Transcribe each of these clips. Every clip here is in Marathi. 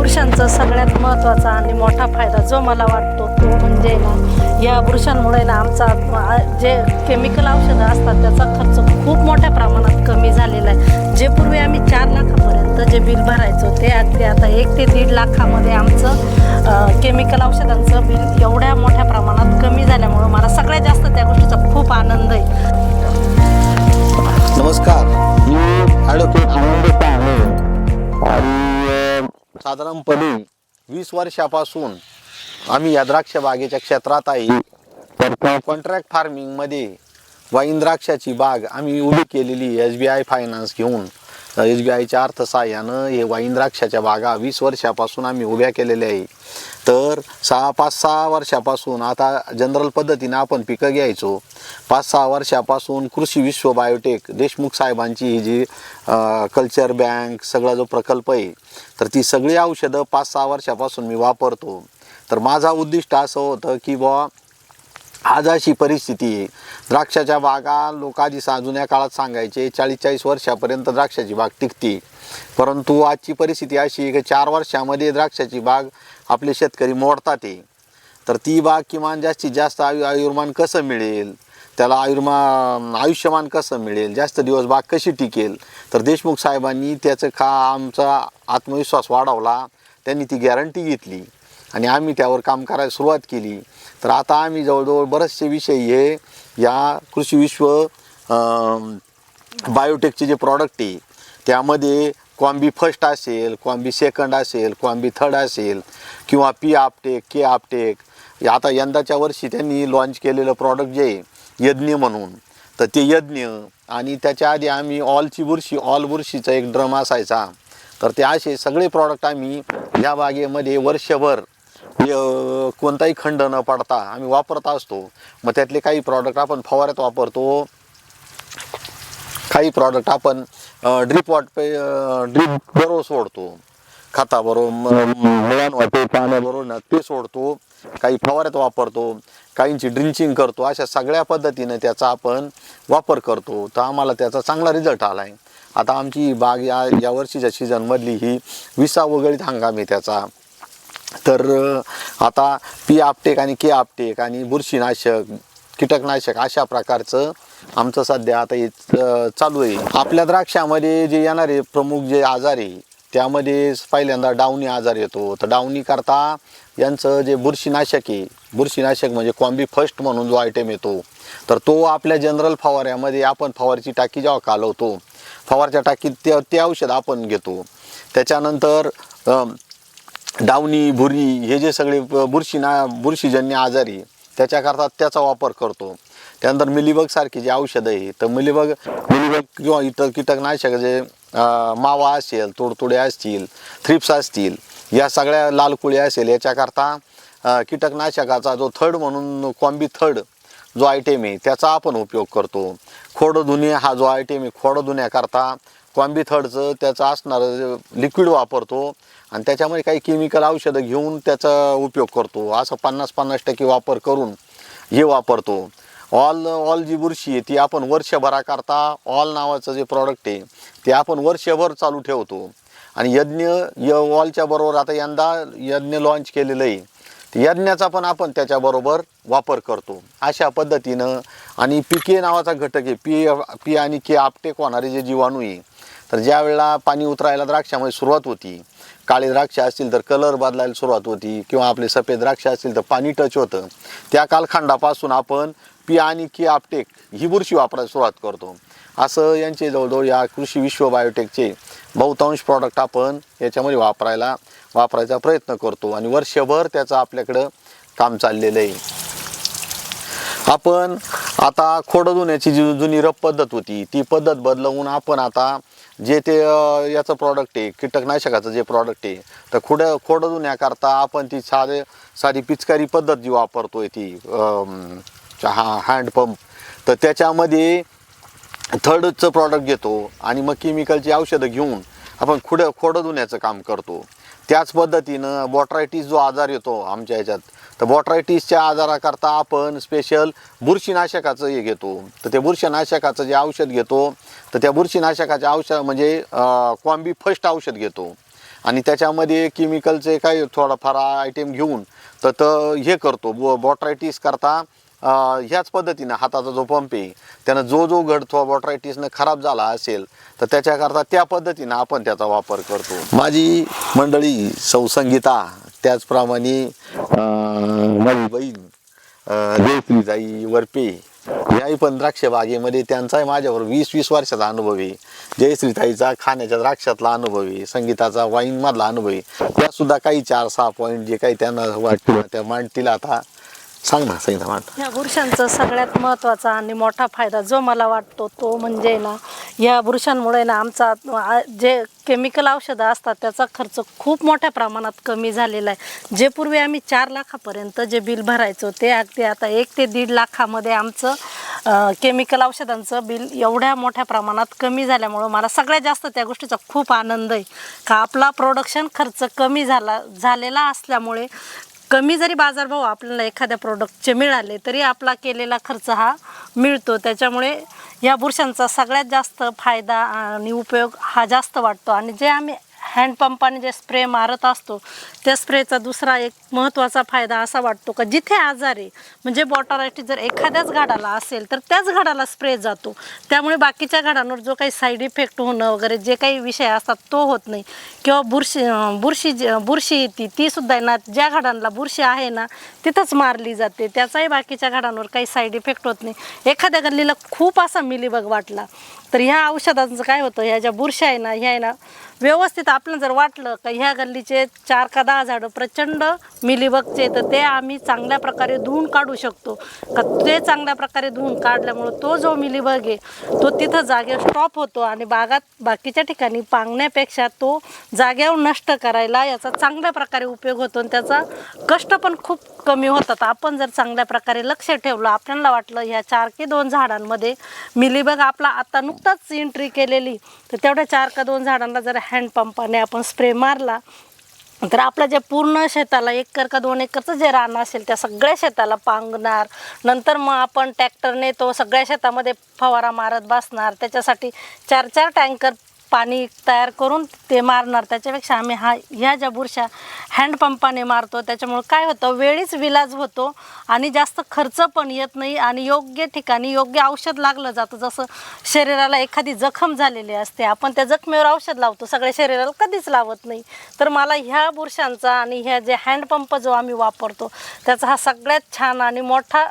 बुरशांचा सगळ्यात महत्त्वाचा आणि मोठा फायदा जो मला वाटतो तो म्हणजे ना या बुरशांमुळे ना आमचा जे केमिकल औषधं असतात त्याचा खर्च खूप मोठ्या प्रमाणात कमी झालेला आहे. जे पूर्वी आम्ही चार लाखापर्यंत जे बिल भरायचो ते आ- ते आता एक ते दीड लाखामध्ये आमचं केमिकल औषधांचं बिल एवढ्या मोठ्या प्रमाणात कमी झाल्यामुळं मला सगळ्यात जास्त त्या गोष्टीचा खूप आनंद आहे. नमस्कार. मी ॲडव्होकेट आनंद पाहणे साधारणपणे वीस वर्षापासून आम्ही या द्राक्ष बागेच्या क्षेत्रात आहे. तर कॉन्ट्रॅक्ट फार्मिंगमध्ये वाईन द्राक्षाची बाग आम्ही उभी केलेली एस बी आय फायनान्स घेऊन. एस बी आयच्या अर्थसहाय्यानं हे वाईन द्राक्षाच्या बागा वीस वर्षापासून आम्ही उभ्या केलेल्या आहे. तर सहा पाच सहा वर्षापासून आता जनरल पद्धतीनं आपण पिकं घ्यायचो. पाच सहा वर्षापासून कृषी विश्व बायोटेक देशमुख साहेबांची ही जी कल्चर बँक सगळा जो प्रकल्प आहे तर ती सगळी औषधं पाच सहा वर्षापासून मी वापरतो. तर माझा उद्दिष्ट असं होतं की बुवा आज अशी परिस्थिती आहे. द्राक्षाच्या बागा लोक आधी सा जुन्या काळात सांगायचे चाळीस चाळीस वर्षापर्यंत द्राक्षाची बाग टिकते. परंतु आजची परिस्थिती अशी आहे की चार वर्षामध्ये द्राक्षाची बाग आपले शेतकरी मोडतात आहे तर ती बाग किमान जास्तीत जास्त आयु आयुर्मान कसं मिळेल? त्याला आयुर्मान आयुष्यमान कसं मिळेल? जास्त दिवस बाग कशी टिकेल? तर देशमुख साहेबांनी त्याचं का आमचा आत्मविश्वास वाढवला. त्यांनी ती गॅरंटी घेतली. आणि आम्ही त्यावर काम करायला सुरुवात केली. तर आता आम्ही जवळजवळ बरेचसे विषय हे या कृषी विश्व बायोटेकचे जे प्रॉडक्ट आहे त्यामध्ये क्वांबी फर्स्ट असेल क्वांबी सेकंड असेल क्वांबी थर्ड असेल किंवा पी आपटेक के आपटेक आता यंदाच्या वर्षी त्यांनी लॉन्च केलेलं प्रॉडक्ट जे आहे यज्ञ म्हणून. तर ते यज्ञ आणि त्याच्या आधी आम्ही ऑलची बुरशी ऑल बुरशीचा एक ड्रम असायचा. तर ते असे सगळे प्रॉडक्ट आम्ही या बागेमध्ये वर्षभर म्हणजे, कोणताही खंड न पडता आम्ही वापरत असतो. मग त्यातले काही प्रॉडक्ट आपण फवाऱ्यात वापरतो. काही प्रॉडक्ट आपण ड्रीप वॉट पे ड्रीप बरोबर सोडतो. खताबरोबर मुळांवाटे पाण्याबरोबर ना ते सोडतो. काही फवाऱ्यात वापरतो. काहींची ड्रिंचिंग करतो. अशा सगळ्या पद्धतीने त्याचा आपण वापर करतो. तर आम्हाला त्याचा चांगला रिझल्ट आला आहे आता आमची बाग या या वर्षीच्या सीझनमधली ही विसा वगळीत हंगाम आहे त्याचा. तर आता पी आपटेक आणि के आपटेक आणि बुरशीनाशक कीटकनाशक अशा प्रकारचं आमचं सध्या आता हे चालू आहे. आपल्या द्राक्षामध्ये जे येणारे प्रमुख जे आजार आहे त्यामध्ये पहिल्यांदा डावणी आजार येतो. तर डावणी करता यांचं जे बुरशीनाशक आहे बुरशीनाशक म्हणजे कॉम्बी फर्स्ट म्हणून जो आयटम येतो तर तो आपल्या जनरल फवाऱ्यामध्ये आपण फवारची टाकी जेव्हा कालवतो फवारच्या टाकीत ते ते औषध आपण घेतो. त्याच्यानंतर डावणी भुरी हे जे सगळे बुरशी बुरशीना बुरशीजन्य आजारी त्याच्याकरता त्याचा वापर करतो. त्यानंतर मिलीबग सारखी जी औषधं आहे तर मिलीबग मिलीबग किंवा इतर कीटकनाशक जे मावा असेल तोडतोडे असतील थ्रिप्स असतील या सगळ्या लालकुळी असेल याच्याकरता कीटकनाशकाचा जो थर्ड म्हणून कॉम्बी थर्ड जो आयटेम आहे त्याचा आपण उपयोग करतो. खोडधुनी हा जो आयटेम आहे खोडधुण्याकरता कॉम्बी थर्डचं त्याचं असणारं लिक्विड वापरतो आणि त्याच्यामध्ये काही केमिकल औषधं घेऊन त्याचा उपयोग करतो. असं पन्नास पन्नास टक्के वापर करून हे वापरतो. ऑल ऑल जी बुरशी आहे ती आपण वर्षभराकरता ऑल नावाचं जे प्रॉडक्ट आहे ते आपण वर्षभर चालू ठेवतो. आणि यज्ञ य ऑलच्या बरोबर आता यंदा यज्ञ लॉन्च केलेलं आहे. तर यज्ञाचा पण आपण त्याच्याबरोबर वापर करतो. अशा पद्धतीनं आणि पी के नावाचा घटक आहे. पी पी आणि के आपटेक होणारे जे जीवाणू आहे तर ज्या वेळेला पाणी उतरायला द्राक्षामध्ये सुरुवात होती काळे द्राक्ष असतील तर कलर बदलायला सुरुवात होती किंवा आपले सफेद द्राक्ष असतील तर पाणी टच होतं. त्या कालखंडापासून आपण पी आणि के आपटेक ही बुरशी वापरायला सुरुवात करतो. असं यांचे जवळजवळ या कृषी विश्व बायोटेकचे बहुतांश प्रॉडक्ट आपण याच्यामध्ये वापरायला वापरायचा प्रयत्न करतो आणि वर्षभर त्याचं आपल्याकडं काम चाललेलं आहे. आपण आता खोडं धुण्याची जी जुनी रप पद्धत होती ती पद्धत बदलवून आपण आता जे ते याचं प्रॉडक्ट आहे कीटकनाशकाचं जे प्रॉडक्ट आहे तर खोडं खोडं धुण्याकरता आपण ती साधे साधी पिचकारी पद्धत जी वापरतोय ती हा हँडपंप तर त्याच्यामध्ये थर्डचं प्रॉडक्ट घेतो आणि मग केमिकलची औषधं घेऊन आपण खुडं खोडं धुण्याचं काम करतो. त्याच पद्धतीनं बॉट्रायटिस जो आजार येतो आमच्या ह्याच्यात तर बॉट्रायटिसच्या आजाराकरता आपण स्पेशल बुरशीनाशकाचं हे घेतो. तर ते बुरशीनाशकाचं जे औषध घेतो तर त्या बुरशीनाशकाचे औषध म्हणजे कॉम्बी फर्स्ट औषध घेतो. आणि त्याच्यामध्ये केमिकलचे काही थोडाफार आयटेम घेऊन तर तर हे करतो. बो बॉट्रायटिस करता ह्याच पद्धतीनं हाताचा जो पंप आहे त्यानं जो जो घड थोडा बॉट्रायटिसनं खराब झाला असेल तर त्याच्याकरता त्या पद्धतीनं आपण त्याचा वापर करतो. माझी मंडळी सौसंगीता त्याचप्रमाणे माझी बहीण अं, जाई वरपे याही पण द्राक्ष बागेमध्ये त्यांचाही माझ्यावर वीस वीस वर्षाचा अनुभव आहे. जयश्रीताईचा खाण्याच्या द्राक्षातला अनुभव आहे संगीताचा वाईनमधला अनुभव आहे. त्यासुद्धा काही चार सहा पॉईंट जे काही त्यांना वाटतील त्या मांडतील आता. सांग ना संगीता मांड. ह्या बुरशांचा सगळ्यात महत्त्वाचा आणि मोठा फायदा जो मला वाटतो तो म्हणजे ना या बुरशांमुळे ना आमचा आ- जे केमिकल औषधं असतात त्याचा खर्च खूप मोठ्या प्रमाणात कमी झालेला आहे. जे पूर्वी आम्ही चार लाखापर्यंत जे बिल भरायचो ते अगदी आता एक ते दीड लाखामध्ये आमचं केमिकल औषधांचं बिल एवढ्या मोठ्या प्रमाणात कमी झाल्यामुळं मला सगळ्यात जास्त त्या गोष्टीचा खूप आनंद आहे. का आपला प्रोडक्शन खर्च कमी झाला झालेला असल्यामुळे कमी जरी बाजारभाव आपल्याला एखाद्या प्रोडक्टचे मिळाले तरी आपला केलेला खर्च हा मिळतो. त्याच्यामुळे या बुरशांचा सगळ्यात जास्त फायदा आणि उपयोग हा जास्त वाटतो. आणि जे आम्ही हँडपंपाने जे स्प्रे मारत असतो त्या स्प्रेचा दुसरा एक महत्त्वाचा फायदा असा वाटतो का जिथे आजार आहे म्हणजे बॉटरायटी जर एखाद्याच घाडाला असेल तर त्याच घाडाला स्प्रे जातो. त्यामुळे बाकीच्या घाडांवर जो काही साईड इफेक्ट होणं वगैरे जे काही विषय असतात तो होत नाही. किंवा बुरशी बुरशी जी- बुरशी येते ती सुद्धा आहे ना ज्या घाडांना बुरशी आहे ना तिथंच मारली जाते. त्याचाही बाकीच्या घाडांवर काही साईड इफेक्ट होत नाही. एखाद्या गल्लीला खूप असा मिलीबग वाटला तर ह्या औषधांचं काय होतं ह्या ज्या बुरशा आहे ना ह्या आहे ना व्यवस्थित आपलं जर वाटलं का ह्या गल्लीचे चार का दहा झाडं प्रचंड मिलीबगचे तर ते आम्ही चांगल्या प्रकारे धुवून काढू शकतो. का ते चांगल्या प्रकारे धुवून काढल्यामुळं तो जो मिलीबग आहे तो तिथं जागेवर स्टॉप होतो आणि बागात बाकीच्या ठिकाणी पांगण्यापेक्षा तो जाग्यावर नष्ट करायला याचा चांगल्या प्रकारे उपयोग होतो आणि त्याचा कष्ट पण खूप कमी होतात. आपण जर चांगल्या प्रकारे लक्ष ठेवलं आपल्याला वाटलं ह्या चार की दोन झाडांमध्ये मिलीबग आपला आता नुकताच एंट्री केलेली तर तेवढ्या चार का दोन झाडांना जर हँडपंपाने आपण स्प्रे मारला तर आपल्या ज्या पूर्ण शेताला एकर का दोन एकरचं जे रान असेल त्या सगळ्या शेताला पांगणार. नंतर मग आपण ट्रॅक्टरने तो सगळ्या शेतामध्ये फवारा मारत बसणार. त्याच्यासाठी चार चार टँकर पाणी तयार करून ते मारणार. त्याच्यापेक्षा आम्ही हा ह्या ज्या बुरशा हँडपंपाने मारतो. त्याच्यामुळं काय होतं वेळीच विलाज होतो आणि जास्त खर्च पण येत नाही आणि योग्य ठिकाणी योग्य औषध लागलं जातं. जसं शरीराला एखादी जखम झालेली असते आपण त्या जखमेवर औषध लावतो. सगळ्या शरीराला कधीच लावत नाही. तर मला ह्या बुरशांचा आणि ह्या जे हँडपंप जो आम्ही वापरतो त्याचा हा सगळ्यात छान आणि मोठा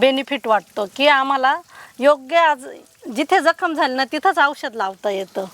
बेनिफिट वाटतो की आम्हाला योग्य आज जिथे जखम झाली ना तिथंच औषध लावता येतं.